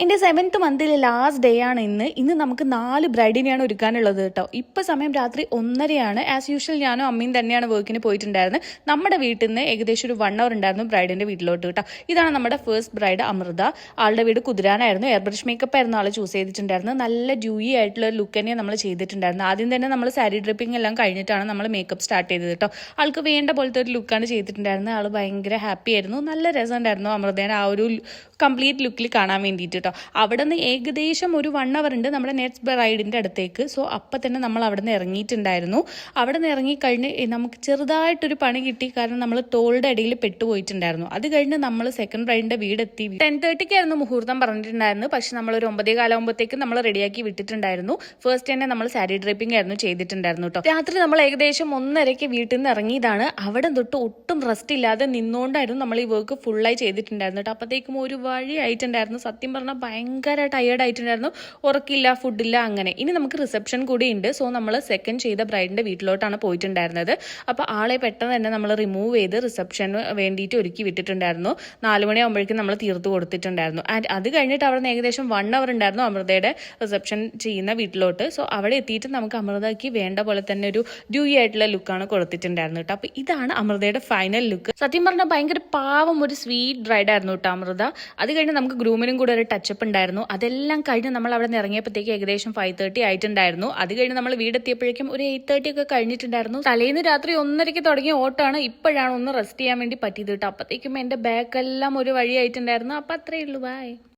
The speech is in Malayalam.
എന്റെ സെവൻത്ത് മന്തിലെ ലാസ്റ്റ് ഡേ ആണ് ഇന്ന്. ഇന്ന് നമുക്ക് നാല് ബ്രൈഡിനെയാണ് ഒരുക്കാനുള്ളത് കേട്ടോ. ഇപ്പോൾ സമയം രാത്രി ഒന്നരയാണ്. ആസ് യൂഷ്വൽ ഞാനും അമ്മയും തന്നെയാണ് വർക്കിന് പോയിട്ടുണ്ടായിരുന്നത്. നമ്മുടെ വീട്ടിൽ നിന്ന് ഏകദേശം ഒരു വൺ അവർ ഉണ്ടായിരുന്നു ബ്രൈഡിന്റെ വീട്ടിലോട്ട് കേട്ടോ. ഇതാണ് നമ്മുടെ ഫസ്റ്റ് ബ്രൈഡ് അമൃത. ആളുടെ വീട് കുതിരാനായിരുന്നു. എയർ ബ്രഷ് മേക്കപ്പ് ആയിരുന്നു ആൾ ചൂസ് ചെയ്തിട്ടുണ്ടായിരുന്നത്. നല്ല ഡ്യൂയി ആയിട്ടുള്ള ലുക്ക് തന്നെ നമ്മൾ ചെയ്തിട്ടുണ്ടായിരുന്നു ആദ്യം തന്നെ നമ്മൾ സാരി ഡ്രിപ്പിംഗ് എല്ലാം കഴിഞ്ഞിട്ടാണ് നമ്മൾ മേക്കപ്പ് സ്റ്റാർട്ട് ചെയ്തത് കേട്ടോ. ആൾക്ക് വേണ്ട പോലത്തെ ഒരു ലുക്കാണ് ചെയ്തിട്ടുണ്ടായിരുന്നത്. ആൾ ഭയങ്കര ഹാപ്പി ആയിരുന്നു. നല്ല രസമുണ്ടായിരുന്നു അമൃതേനെ ആ ഒരു കംപ്ലീറ്റ് ലുക്കിൽ കാണാൻ വേണ്ടിയിട്ട്. കേട്ടോ. അവിടെ നിന്ന് ഏകദേശം ഒരു വൺ അവർ ഉണ്ട് നമ്മുടെ നെറ്റ്സ് ബ്രൈഡിന്റെ അടുത്തേക്ക്. സോ അപ്പം തന്നെ നമ്മൾ അവിടെ നിന്ന് ഇറങ്ങിയിട്ടുണ്ടായിരുന്നു അവിടെ നിന്ന് ഇറങ്ങിക്കഴിഞ്ഞ് നമുക്ക് ചെറുതായിട്ടൊരു പണി കിട്ടി. കാരണം നമ്മൾ ടോളുടെ ഇടയിൽ പെട്ടുപോയിട്ടുണ്ടായിരുന്നു. അത് കഴിഞ്ഞ് നമ്മൾ സെക്കൻഡ് ബ്രൈഡിന്റെ വീടെത്തി. ടെൻ തേർട്ടിക്കായിരുന്നു മുഹൂർത്തം പറഞ്ഞിട്ടുണ്ടായിരുന്നു. പക്ഷെ നമ്മൾ ഒരു ഒമ്പതേ കാലാകുമ്പോഴത്തേക്കും നമ്മൾ റെഡിയാക്കി വിട്ടിട്ടുണ്ടായിരുന്നു. ഫസ്റ്റ് തന്നെ നമ്മൾ സാരി ഡ്രൈപ്പിംഗ് ആയിരുന്നു ചെയ്തിട്ടുണ്ടായിരുന്നു കേട്ടോ. രാത്രി നമ്മൾ ഏകദേശം ഒന്നരയ്ക്ക് വീട്ടിൽ നിന്ന് ഇറങ്ങിയതാണ്. അവിടെ തൊട്ട് ഒട്ടും റെസ്റ്റ് ഇല്ലാതെ നിന്നുകൊണ്ടായിരുന്നു നമ്മൾ ഈ വർക്ക് ഫുള്ളായി ചെയ്തിട്ടുണ്ടായിരുന്നു കേട്ടോ. അപ്പോഴത്തേക്കും ഒരു വഴി ആയിട്ടുണ്ടായിരുന്നു. സത്യം പറഞ്ഞാൽ ഭയങ്കര ടയേർഡ് ആയിട്ടുണ്ടായിരുന്നു. ഉറക്കില്ല ഫുഡില്ല അങ്ങനെ. ഇനി നമുക്ക് റിസപ്ഷൻ കൂടി ഉണ്ട് സോ നമ്മൾ സെക്കൻഡ് ചെയ്ത ബ്രൈഡിന്റെ വീട്ടിലോട്ടാണ് പോയിട്ടുണ്ടായിരുന്നത്. അപ്പോൾ ആളെ പെട്ടെന്ന് തന്നെ നമ്മൾ റിമൂവ് ചെയ്ത് റിസപ്ഷന് വേണ്ടിയിട്ട് ഒരുക്കി വിട്ടിട്ടുണ്ടായിരുന്നു. നാല് മണിയാകുമ്പോഴേക്കും നമ്മൾ തീർത്ത് കൊടുത്തിട്ടുണ്ടായിരുന്നു. ആൻഡ് അത് കഴിഞ്ഞിട്ട് അവിടെ നിന്ന് ഏകദേശം വൺ അവർ ഉണ്ടായിരുന്നു അമൃതയുടെ റിസപ്ഷൻ ചെയ്യുന്ന വീട്ടിലോട്ട്. സോ അവിടെ എത്തിയിട്ട് നമുക്ക് അമൃതയ്ക്ക് വേണ്ട പോലെ തന്നെ ഒരു ഡ്യൂയി ആയിട്ടുള്ള ലുക്കാണ് കൊടുത്തിട്ടുണ്ടായിരുന്നു കേട്ടോ. അപ്പോൾ ഇതാണ് അമൃതയുടെ ഫൈനൽ ലുക്ക് സത്യം പറഞ്ഞാൽ ഭയങ്കര പാവം ഒരു സ്വീറ്റ് ബ്രൈഡായിരുന്നു കേട്ടോ അമൃത. അത് കഴിഞ്ഞ് നമുക്ക് ഗ്രൂമിനും കൂടെ ഒരു ടച്ചപ്പ് ഉണ്ടായിരുന്നു. അതെല്ലാം കഴിഞ്ഞ് നമ്മൾ അവിടെ നിന്ന് ഇറങ്ങിയപ്പോഴത്തേക്ക് ഏകദേശം ഫൈവ് തേർട്ടി ആയിട്ടുണ്ടായിരുന്നു. അത് കഴിഞ്ഞ് നമ്മൾ വീടെത്തിയപ്പോഴേക്കും ഒരു എയ്റ്റ് തേർട്ടി ഒക്കെ കഴിഞ്ഞിട്ടുണ്ടായിരുന്നു. തലേന്ന് രാത്രി ഒന്നരയ്ക്ക് തുടങ്ങിയ ഓട്ടാണ് ഇപ്പോഴാണ് ഒന്ന് റെസ്റ്റ് ചെയ്യാൻ വേണ്ടി പറ്റിയത് കേട്ടോ. അപ്പോഴത്തേക്കും എന്റെ ബാക്കെല്ലാം ഒരു വഴിയായിട്ടുണ്ടായിരുന്നു അപ്പം അത്രയേ ഉള്ളൂ. ബൈ